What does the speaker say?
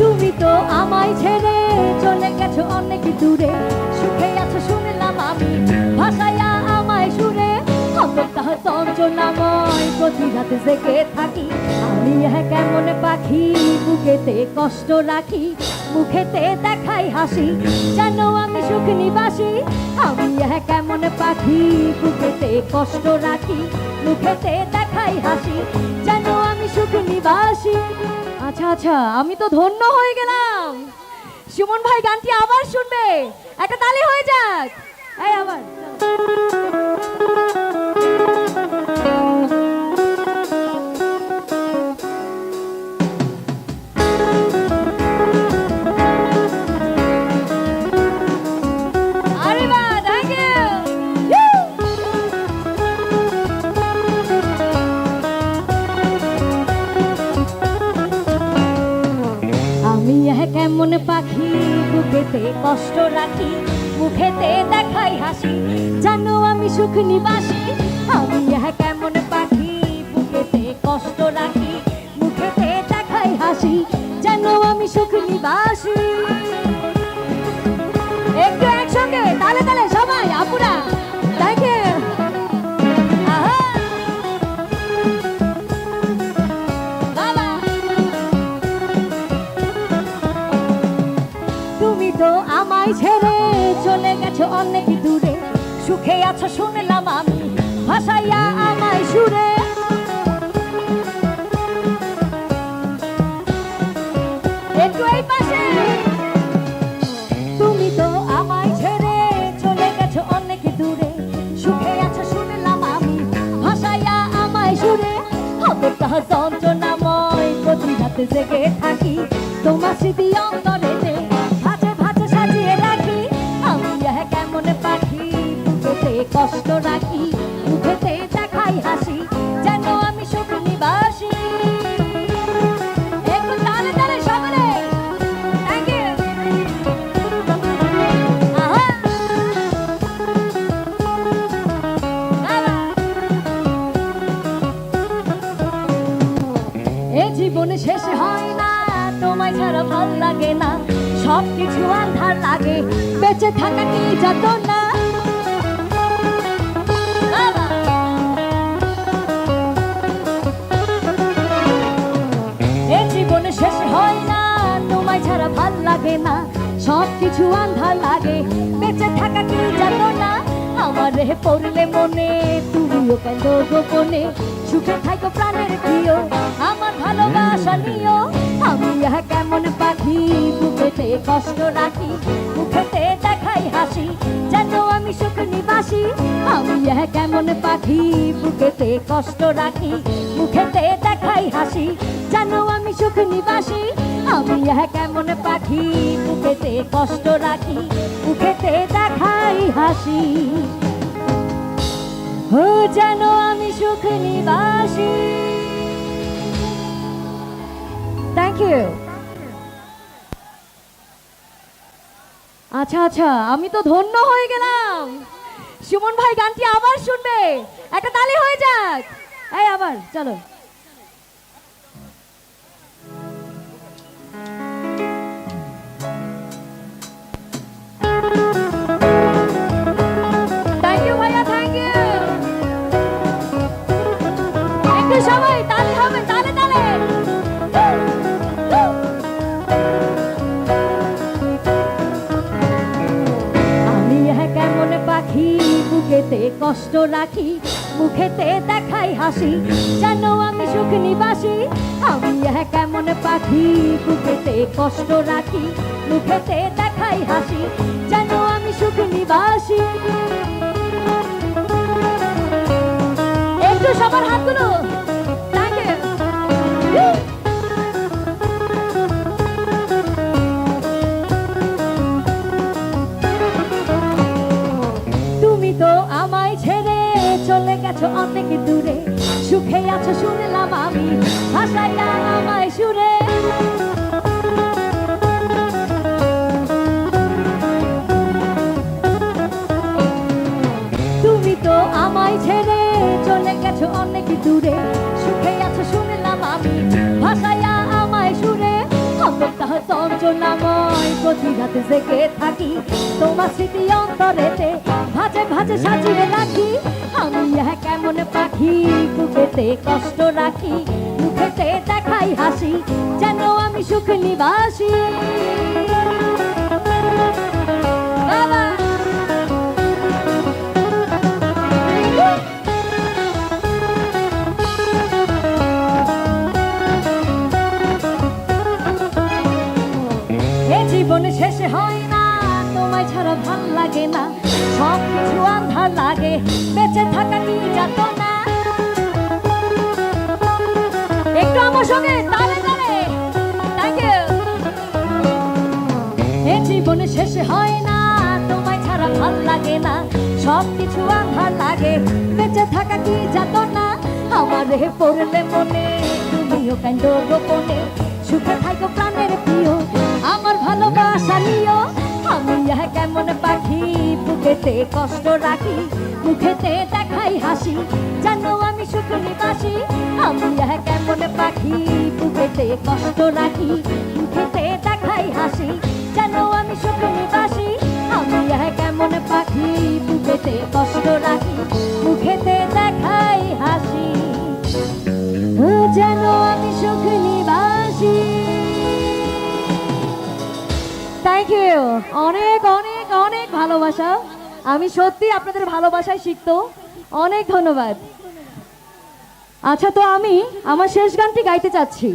তুমি তো আমায় ছেড়ে চলে গেছো অনেক দূরে। সুখে আছো শুনলাম আমি, ভাষায়া আমায় সুরে। অন্তঃ চঞ্চনাময় প্রতি রাতে জেগে থাকি। আমি হ্যাঁ কেমন পাখি, বুকেতে কষ্ট রাখি, মুখেতে দেখাই হাসি। যেন আমি সুখ নিবাসী, আমি হ্যাঁ কেমন পাখি, বুকেতে কষ্ট রাখি, মুখেতে দেখাই হাসি। যেন আমি সুখ নিবাসী। আচ্ছা আচ্ছা আমি তো ধন্য হয়ে গেলাম। সুমন ভাই গানটি আবার শুনবে। একটা তালি হয়ে যাক। এই, আবার। পাখি, বুকেতে কষ্ট রাখি, মুখেতে দেখাই হাসি, জানো আমি সুখ নিবাসি, আমি কেমন পাখি, বুকেতে কষ্ট রাখি, মুখেতে দেখাই হাসি, জানো আমি সুখ নিবাসী। ছেড়ে চলে গেছো অনেক দূরে। সুখে আছো শুনলাম আমি, ভাসাইয়া আমায় সুরে। তুমি তো আমায় ছেড়ে চলে অনেক দূরে। সুখে আছো শুনলাম আমি, ভাসাইয়া আমায় সুরে। অতটা যন্ত্রণাময় প্রতি রাতে জেগে থাকি। তোমার স্মৃতি অন্তরেতে কষ্ট রাখি, মুখেতে দেখাই হাসি, যেন আমি জীবন শেষ হয় না, তোমায় ছাড়া ভালো লাগে না। সব কিছু আন্ধার লাগে, বেঁচে থাকা কি যত না শেষ হয় না, তোমায় ছাড়া ভালো লাগে না সব কিছু আন্ধার লাগে। বেঁচে থাকা কি যত না, আমার রে পড়লে মনে, তুমিও কেন গোপনে? সুখে থাকো প্রাণের প্রিয়, আমার ভালোবাসা নিও। আমি ইহা কেমন পাখি, বুকেতে কষ্ট রাখি, মুখেতে দেখাই হাসি, যেন আমি সুখ নিবাসী আমি কেমন পাখি? বুকেতে কষ্ট রাখি, মুখেতে দেখাই হাসি। যেন আমি সুখ নিবাসী, আমি কেমন পাখি? বুকেতে কষ্ট রাখি, মুখেতে দেখাই হাসি। ও যেন আমি সুখ নিবাসী। থ্যাংক ইউ আচ্ছা আচ্ছা আমি তো ধন্য হয়ে গেলাম। সুমন ভাই গানটি আবার শুনবে। একটা তালি হয়ে যাক। এই আবার চলো। কষ্ট রাখি, মুখেতে দেখাই হাসি। যেন আমি সুখ নিবাসী, আমি কেমন পাখি মুখেতে কষ্ট রাখি, মুখেতে দেখাই হাসি। যেন আমি সুখ নিবাসী। একটু সবার হাতগুলো গেছো অনেক দূরে, সুখে আছো শুনলাম আমি ভাষাইয়া আমায় সুরে। তুমি তো আমায় ছেড়ে চলে গেছো অনেক দূরে, সুখে আছো শুনলাম আমি ভাষাইয়া আমায় সুরে। অন্তঃ চঞ্চলাময় প্রতি রাতে জেগে থাকি, তোমার স্মৃতি অন্তরেতে, ভাজে ভাজে সাজিয়ে রাখি। আমি এক বুকেতে কষ্ট রাখি, মুখেতে দেখাই হাসি, যেন আমি সুখ নিবাসী। জীবন শেষে হয় না, তোমায় ছাড়া ভালো লাগে না। সব কিছু আন্ধার লাগে, বেঁচে থাকা কি যাত সঙ্গে, তালে তালে। জীবন শেষে হয় না, তোমায় ছাড়া ভালো লাগে না। সব কিছু আন্ধার লাগে, বেঁচে থাকা কি যাত না আমার পড়লে মনে, তুমিও কান্দ গোপনে। সুখে থাকো প্রাণের প্রিয়, আমার ভালোবাসা নিও। আমি ইহা কেমন পাখি, বুকেতে কষ্ট রাখি, মুখেতে দেখাই হাসি। জানো সুখ নিবাসী আমি কেমন পাখি? বুকেতে কষ্ট রাখি মুখেতে দেখাই হাসি। জানো আমি সুখ নিবাসী আমি কেমন পাখি? বুকেতে কষ্ট রাখি মুখেতে দেখাই হাসি। যেন আমি সুখ নিবাসী থ্যাংক ইউ অনেক অনেক অনেক ভালোবাসা। আমি সত্যি আপনাদের ভালোবাসায় শিখত অনেক ধন্যবাদ। আচ্ছা তো আমি আমার শেষ গানটি গাইতে চাচ্ছি।